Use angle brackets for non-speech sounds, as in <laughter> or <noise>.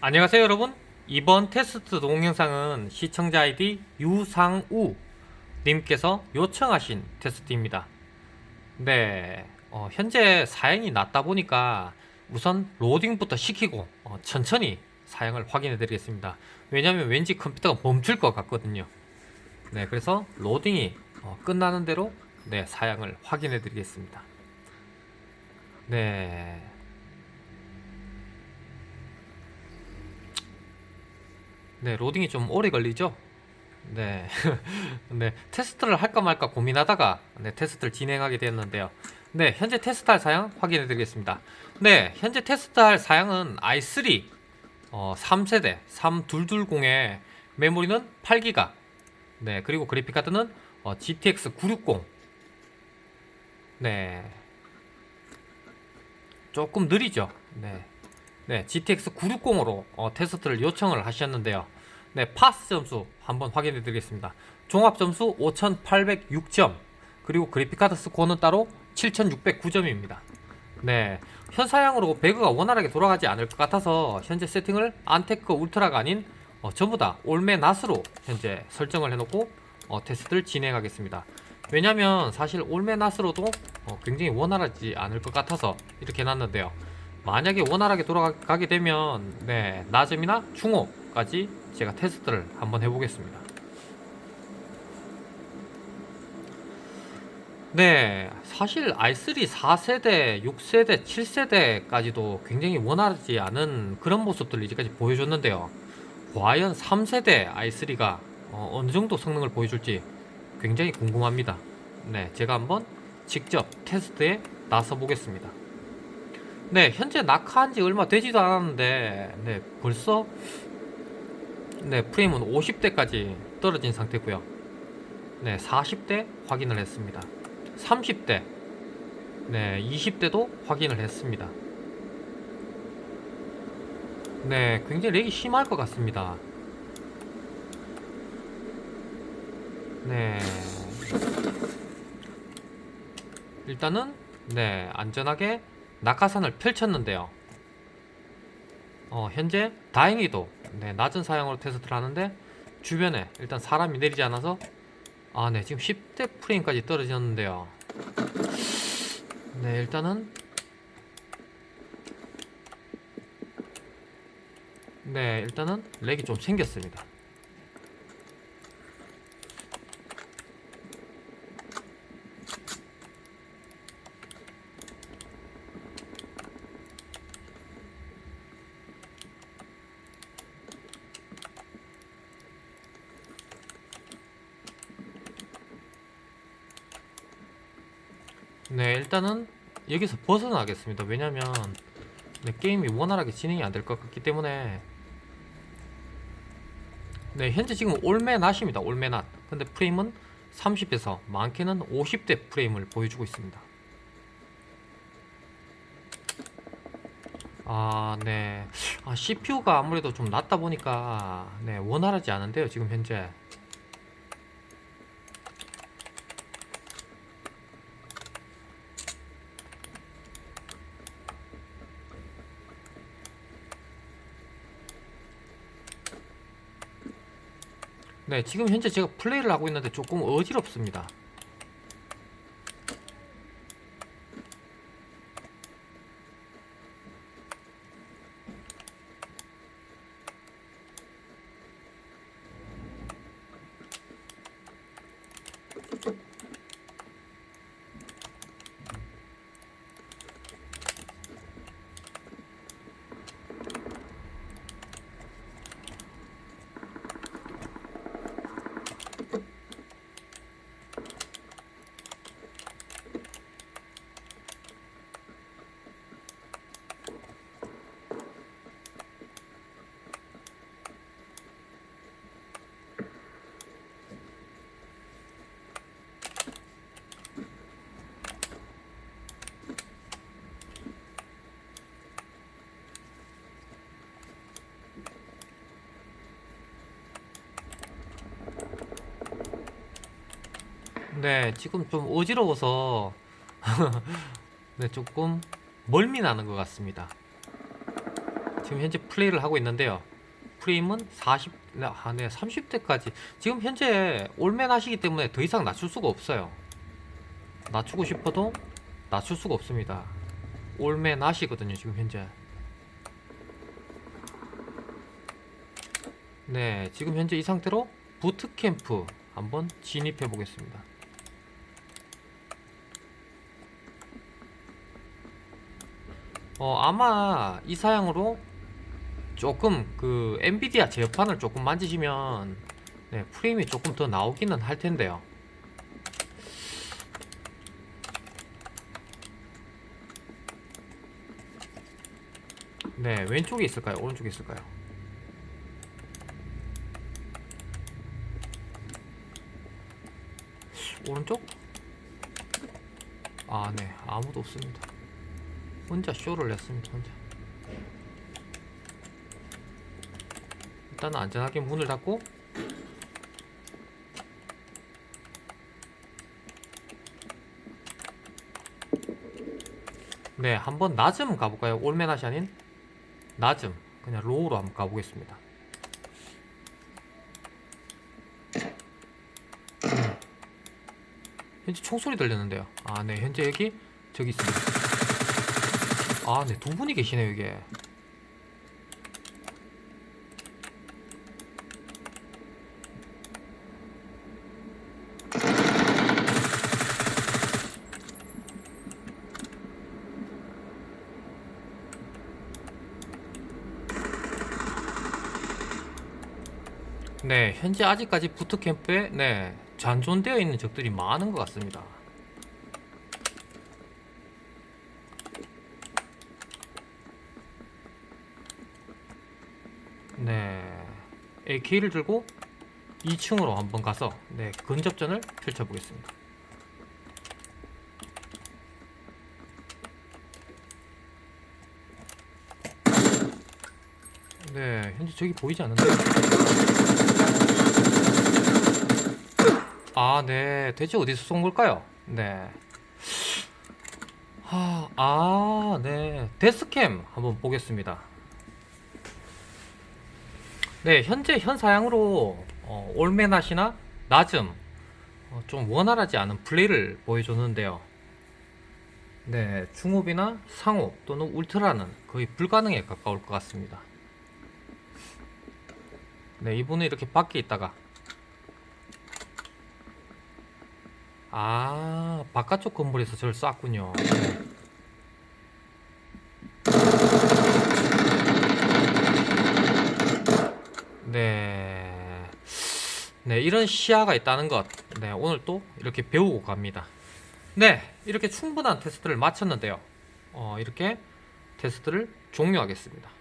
안녕하세요 여러분. 이번 테스트 동영상은 시청자 아이디 유상우 님께서 요청하신 테스트입니다. 네 어, 현재 사양이 낮다 보니까 우선 로딩부터 시키고 어, 천천히 사양을 확인해 드리겠습니다. 왜냐하면 왠지 컴퓨터가 멈출 것 같거든요. 네 그래서 로딩이 어, 끝나는 대로 네 사양을 확인해 드리겠습니다. 네 네, 로딩이 좀 오래 걸리죠? 네. <laughs> 네, 테스트를 할까 말까 고민하다가 네, 테스트를 진행하게 되었는데요. 네, 현재 테스트할 사양 확인해 드리겠습니다. 네, 현재 테스트할 사양은 i3 어, 3세대 3220에 메모리는 8기가. 네, 그리고 그래픽 카드는 어, GTX 960. 네. 조금 느리죠. 네. 네, GTX 960으로 어, 테스트를 요청을 하셨는데요. 네, 파스 점수 한번 확인해 드리겠습니다. 종합 점수 5806점, 그리고 그래픽카드 스코어는 따로 7609점입니다. 네, 현 사양으로 배그가 원활하게 돌아가지 않을 것 같아서 현재 세팅을 안테크 울트라가 아닌 어, 전부 다 올메 낫으로 현재 설정을 해놓고 어, 테스트를 진행하겠습니다. 왜냐면 사실 올메 낫으로도 어, 굉장히 원활하지 않을 것 같아서 이렇게 해놨는데요. 만약에 원활하게 돌아가게 되면 네 낮음이나 중호까지 제가 테스트를 한번 해보겠습니다. 네, 사실 i3 4세대, 6세대, 7세대까지도 굉장히 원활하지 않은 그런 모습들을 이제까지 보여줬는데요. 과연 3세대 i3가 어, 느 정도 성능을 보여줄지 굉장히 궁금합니다. 네, 제가 한번 직접 테스트에 나서 보겠습니다. 네, 현재 낙하한 지 얼마 되지도 않았는데, 네, 벌써, 네, 프레임은 50대까지 떨어진 상태고요 네, 40대 확인을 했습니다. 30대, 네, 20대도 확인을 했습니다. 네, 굉장히 렉이 심할 것 같습니다. 네. 일단은, 네, 안전하게 낙하산을 펼쳤는데요. 어, 현재 다행히도 네, 낮은 사양으로 테스트를 하는데 주변에 일단 사람이 내리지 않아서 아, 네, 지금 10대 프레임까지 떨어졌는데요. 네, 일단은 네, 일단은 렉이 좀 생겼습니다. 네, 일단은 여기서 벗어나겠습니다. 왜냐면 네, 게임이 원활하게 진행이 안 될 것 같기 때문에 네, 현재 지금 올메낫입니다. 올메낫. 근데 프레임은 30에서 많게는 50대 프레임을 보여주고 있습니다. 아, 네. 아, CPU가 아무래도 좀 낮다 보니까 네, 원활하지 않은데요. 지금 현재. 네, 지금 현재 제가 플레이를 하고 있는데 조금 어지럽습니다. 네, 지금 좀 어지러워서 <laughs> 네, 조금 멀미 나는 것 같습니다. 지금 현재 플레이를 하고 있는데요. 프레임은 40, 아, 네, 30대까지. 지금 현재 올맨 하시기 때문에 더 이상 낮출 수가 없어요. 낮추고 싶어도 낮출 수가 없습니다. 올맨 하시거든요, 지금 현재. 네, 지금 현재 이 상태로 부트캠프 한번 진입해 보겠습니다. 어, 아마 이 사양으로 조금 그 엔비디아 제어판을 조금 만지시면 네, 프레임이 조금 더 나오기는 할 텐데요. 네, 왼쪽에 있을까요? 오른쪽에 있을까요? 오른쪽? 아, 네, 아무도 없습니다. 혼자 쇼를 냈습니다, 혼자. 일단은 안전하게 문을 닫고. 네 한번 낮음 가볼까요? 올메나시 아닌? 낮음. 그냥 로우로 한번 가보겠습니다. 음. 현재 총소리 들렸는데요. 아네 현재 여기 저기 있습니다 아 네 두 분이 계시네요 이게 네, 현재 아직까지 부트캠프에 네, 잔존되어 있는 적들이 많은 것 같습니다. 네, AK를 들고 2층으로 한번 가서 네, 근접전을 펼쳐 보겠습니다. 네, 현재 저기 보이지 않는데. 아, 네. 대체 어디서 쏜 걸까요? 네. 하, 아, 네. 데스캠 한번 보겠습니다. 네, 현재 현 사양으로 어, 올메낫이나 낮음 어, 좀 원활하지 않은 플레이를 보여줬는데요. 네, 중업이나 상업 또는 울트라는 거의 불가능에 가까울 것 같습니다. 네, 이분은 이렇게 밖에 있다가 아, 바깥쪽 건물에서 저를 쐈군요. 네. 네. 네, 이런 시야가 있다는 것. 네, 오늘 또 이렇게 배우고 갑니다. 네, 이렇게 충분한 테스트를 마쳤는데요. 어, 이렇게 테스트를 종료하겠습니다.